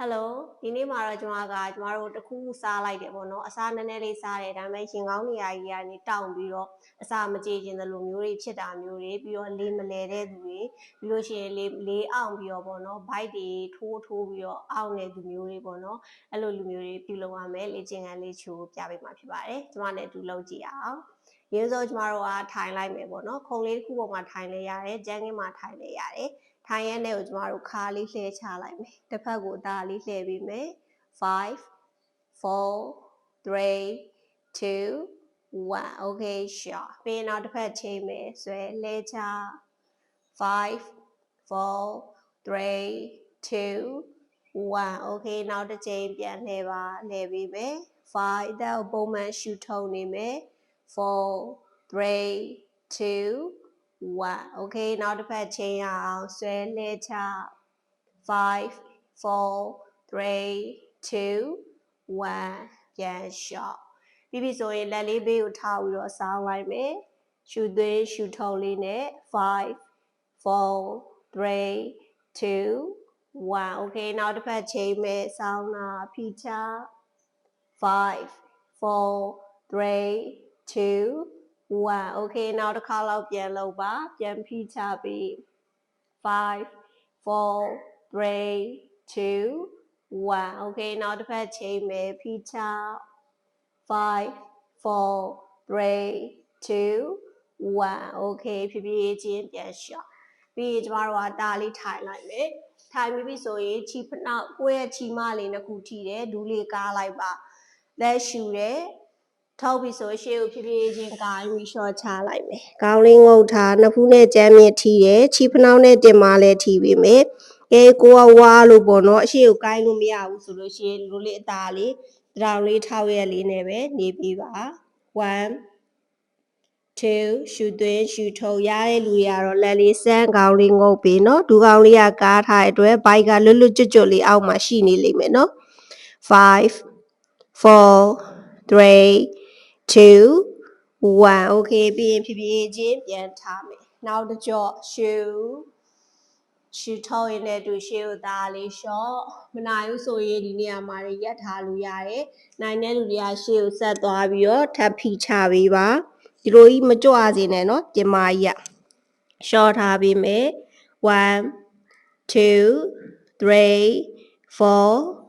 Hello ဒီနေ့မှာတော့ကျွန်မကကျမတို့တစ်ခုခုစားလိုက်တယ်ပေါ့နော်အစားနည်းနည်းလေးစားတယ်ဒါပေမဲ့ရင်ကောင်းနေရာကြီးကနေတောင့်ပြီးတော့အစာမကြေခြင်းသလိုမျိုးတွေဖြစ်တာမျိုးတွေပြီးတော့လေးမလဲတဲ့သူတွေပြီးလို့ရှိရင်လေးလေးအောင်ပြီးတော့ပေါ့နော်ဘိုက်တွေထိုးထိုးပြီးတော့အောင့်နေသူမျိုးတွေပေါ့နော်အဲ့လိုလူမျိုးတွေပြုလုပ်ရမယ်လေ့ကျင့်ခန်းလေးချိုးပြပေးမှာဖြစ်ပါတယ်ကျမနဲ့အတူလုပ်ကြည့်အောင်ရင်းစောကျမတို့ကထိုင်လိုက်မယ်ပေါ့နော်ခုံလေးတစ်ခုပေါ်မှာထိုင်လဲရတယ်ကြမ်းကင်းမှာထိုင်လဲရတယ် ထိုင်ရဲနဲ့ကိုကျမတို့ခါလေးလှည့်ချလိုက်မယ်တစ်ဖက်ကိုဒါလေးလှည့်ပြီးမယ်5 4 3 2 1 okay sure ပြီးရင်နောက်တစ်ဖက်ချိန်မယ်ဆွဲလဲချ5 4 3 2 1 okay နောက်တစ်ချိန်ပြန်လှည့်ပါလှည့်ပြီးမယ်5အဲ့ဒါကိုပုံမှန်ရှူထုံနေမယ်4 3 2 1 okay နောက်တစ်ဖက်ချိန်ရအောင်ဆွဲလဲချ5 4 3 2 1ပြန်လျှော့ပြီးပြီဆိုရင်လက်လေးဘေးကိုထားပြီးတော့ဆောင်းလိုက်မယ်ရှူသွင်းရှူထုံလေးနဲ့5 4 3 2 1 okay နောက်တစ်ဖက်ချိန်မယ်ဆောင်းတာဖိချ5 4 3 2 1 okay နောက်တစ်ခါလောက်ပြန်လုပ်ပါပြန်ဖိချပြီး5 4 3 2 1 okay နောက်တစ်ဖက်ချိန်မယ်ဖိချ5 4 3 2 1 okay ဖြည်းဖြည်းချင်းပြန်လျှော့ပြီးရင်ကျမတို့ကတားလေးထိုင်လိုက်မယ်ထိုင်ပြီးပြီဆိုရင်ခြိဖနောက်ကိုယ့်ရဲ့ခြိမလေးနှစ်ခုထိတယ်ဒူးလေးကားလိုက်ပါလက်ရှူတယ် ထုတ်ပြီးဆိုရှေ့ကိုဖြည်းဖြည်းချင်းကာယူရှော့ချလိုက်မယ်။ခေါင်းလေးငုပ်ထားနှစ်ဖူးနဲ့ကြမ်းမြင့်ထီးတယ်။ခြေဖနှောင်းနဲ့တင်မလဲထီးပေးမယ်။ကဲကိုကဝါလို့ပေါ့နော်အရှေ့ကိုကိုင်းလို့မရဘူးဆိုလို့ရှိရင်လူလေးအသားလေးတရောင်လေးထောက်ရက်လေးနဲ့ပဲနေပြီးပါ1 2ရှူသွင်းရှူထုတ်ရတဲ့လူတွေကတော့လက်လေးစမ်းခေါင်းလေးငုပ်ပြီးနော်ဒူခေါင်းလေးကကားထားတဲ့အတွက်ဘိုက်ကလွတ်လွတ်ကျွတ်ကျွတ်လေးအောက်မှာရှိနေလိမ့်မယ်နော်5 4 3 2 1 okay ပြီးရင်ဖြည်းဖြည်းချင်းပြန်ထားမယ်နောက်တစ်ကြော့ရှူရှူထောက်ရင်လည်းသူရှေ့ကိုသားလေးလျှော့မနိုင်ဘူးဆိုရင်ဒီနေရာမှာရက်ထားလို့ရတယ်နိုင်တဲ့လူတွေကရှေ့ကိုဆက်သွားပြီးတော့ထပ်ဖိချပေးပါဒီလိုကြီးမကြွစေနဲ့เนาะပြင်မာကြီးကလျှော့ထားပေးမယ်1 2 3 4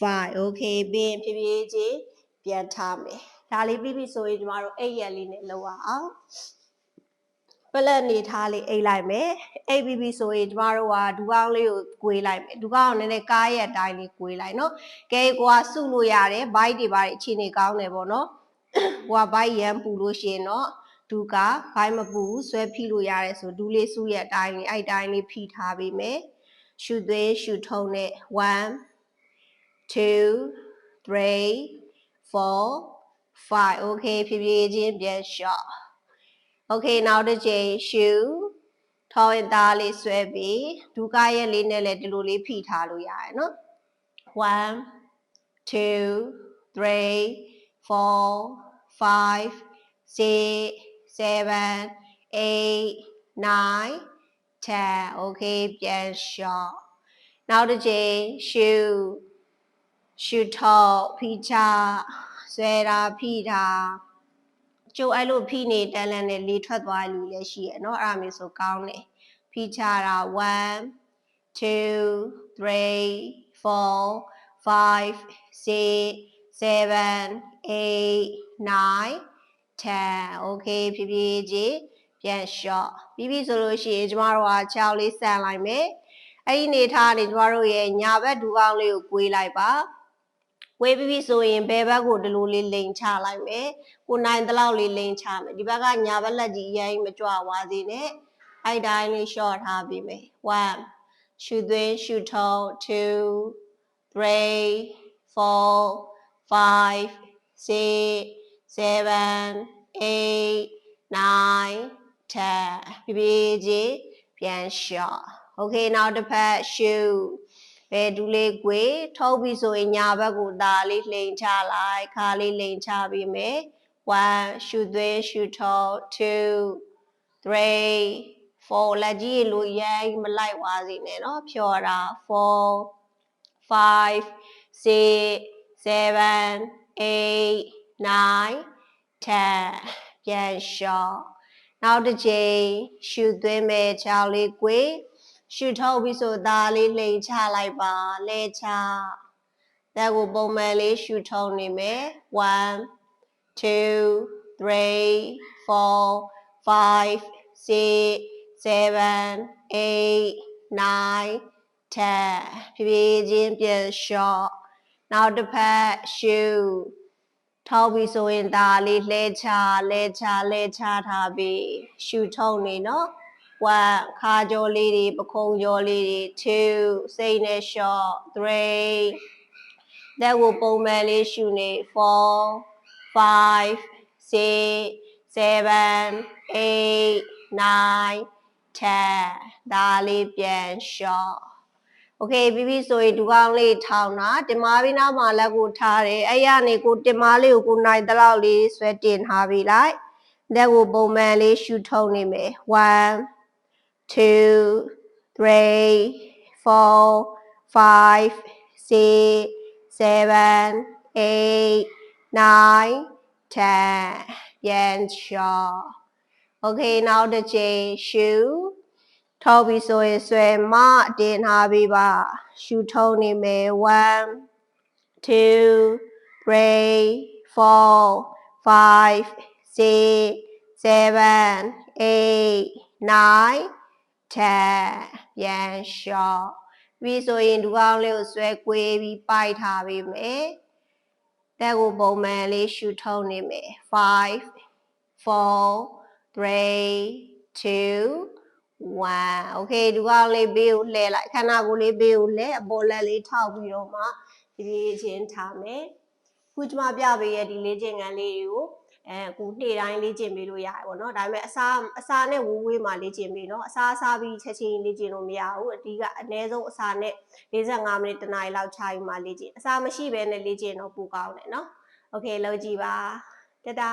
5 okay ပြီးရင်ဖြည်းဖြည်းချင်းပြန်ထားမယ် ဒါလေးပြီးပြီဆိုရင်ကျမတို့အိပ်ရက်လေးနဲ့လောက်အောင်ပလက်နေထားလေးအိပ်လိုက်မယ်အိပ်ပြီးပြီဆိုရင်ကျမတို့ကဒူကောင်းလေးကို꿰လိုက်မယ်ဒူကောင်းကိုနည်းနည်းကားရဲ့အတိုင်းလေး꿰လိုက်နော်ကဲကိုကစုလို့ရတယ်ဘိုက်တွေပါအခြေအနေကောင်းတယ်ပေါ့နော်ကိုကဘိုက်ရမ်းပူလို့ရှိရင်တော့ဒူကဘိုက်မပူဘူးဆွဲဖိလို့ရတယ်ဆိုဒူလေးစုရဲ့အတိုင်းလေးအဲ့အတိုင်းလေးဖိထားပေးမယ်ရှူသွေးရှူထုံနဲ့1 2 3 4 5 okay ဖြည်းဖြည်းချင်းပြန်လျှော့ okay နောက်တစ်ချိန်ရှူထောင်းရင်သားလေးဆွဲပြီးဒူကရဲ့လေးနဲ့လည်းဒီလိုလေးဖိထားလို့ရတယ်နော်1 2 3 4 5 6 7 8 9 10 okay ပြန်လျှော့နောက်တစ်ချိန်ရှူရှူထောက်ဖိချ ဆွဲတာဖိတာကျုပ်အဲ့လိုဖိနေတန်းလန်းနဲ့လေထွက်သွားလူလည်းရှိရဲ့နော်အဲ့ဒါမျိုးဆိုကောင်းတယ်ဖိချတာ1 2 3 4 5 6 7 8 9 10 okay ဖြည်းဖြည်းချင်းပြန်လျှော့ပြီးပြီဆိုလို့ရှိရင်ကျမတို့က6လေးဆန်လိုက်မယ်အဲ့ဒီနေထားနေကျမတို့ရဲ့ညာဘက်ဒူပေါင်းလေးကိုကွေးလိုက်ပါ ဝေးပြီးပြီဆိုရင်ဘယ်ဘက်ကိုဒီလိုလေးလိန်ချလိုက်မယ်ကိုနိုင်တလောက်လေးလိန်ချမယ်ဒီဘက်ကညာဘက်လက်ကြီးရိုင်းမကြွဝါစေနဲ့အဲ့တိုင်းလေး short ထားပြီးမယ်1ရှူသွင်းရှူထုံ2 3 4 5 6 7 8 9 10ပြပြချင်းပြန်လျှော့ okay နောက်တစ်ဖက်ရှူ ဘယ်ဒူးလေးကွေထုတ်ပြီဆိုရင်ညာဘက်ကိုဒါလေးလှိန်ချလိုက်ခါလေးလှိန်ချပြီးမယ်1ရှူသွင်းရှူထုတ်2 3 4လက်ကြီးလိုရိုင်းမလိုက်ဝါစီနဲ့เนาะဖြော်တာ4 five six seven eight nine ten ပြန်လျှော့နောက်တစ်ချိန်ရှုသွင်းမဲ့ချောင်းလေးကွေ ရှုထုတ်ပြီးဆိုသားလေးလှိန်ချလိုက်ပါလဲချတက်ကိုပုံမှန်လေးရှုထုတ်နေမယ်1 2 3 4 5 6 7 8 9 10ဖြည်းဖြည်းချင်းပြန်လျှော့နောက်တစ်ဖက်ရှုထောက်ပြီးဆိုရင်ဒါလေးလှဲချလှဲချလှဲချထားပြီးရှူထုတ်နေနော် 1ခါကြောလေးတွေပခုံးကြောလေးတွေ2စိတ်နဲ့လျှော့3လက်ကိုပုံမှန်လေးရှူနေ4 5 6 7 8 9 10ဒါလေးပြန်လျှော့โอเคပြီးပြီဆိုရင်ဒူကောင်းလေးထောင်းတာတင်မာပြီးနောက်မှာလက်ကိုထားတယ်အဲ့ရနေကိုတင်မာလေးကိုကိုနိုင်တလောက်လေးဆွဲတင်ထားပြီးလိုက်လက်ကိုပုံမှန်လေးရှူထုံနေမယ်1 two, three, four, five, six, seven, eight, nine, ten. And sure. Okay, now the J shoe. ထောက်ပြီးဆိုရင်ဆွဲမတင်ထားပြီးပါရှူထုံးနေမယ်1 2 3 4 5 6 7 8 9 10ပြန်လျှော့ပြီးဆိုရင်ဒီကောင်းလေးကိုဆွဲကွေးပြီးပိုက်ထားပြီးမယ်တက်ကိုပုံမှန်လေးရှူထုံးနေမယ်5 4 3 2 1 okay ဒီကောင်လေးဘေးကိုလှည့်လိုက်ခန္ဓာကိုယ်လေးဘေးကိုလှည့်အပေါ်လက်လေးထောက်ပြီးတော့မှဒီပြေးချင်းထားမယ်ခုကျမပြပေးရဲ့ဒီလေးကျင်ကန်လေးတွေကို အဲအခုနေ့တိုင်းလေ့ကျင့်ပေးလို့ရတယ်ပေါ့နော်ဒါပေမဲ့အစားအစားနဲ့ဝူးဝေးမှာလေ့ကျင့်ပေးနော်အစားအစားပြီးချက်ချင်းလေ့ကျင့်လို့မရဘူးအဓိကအနည်းဆုံးအစားနဲ့45မိနစ်တနားရီလောက်ခြားယူမှလေ့ကျင့်အစားမရှိဘဲနဲ့လေ့ကျင့်တော့ပိုကောင်းတယ်နော်โอเคလုပ်ကြည့်ပါတဒါ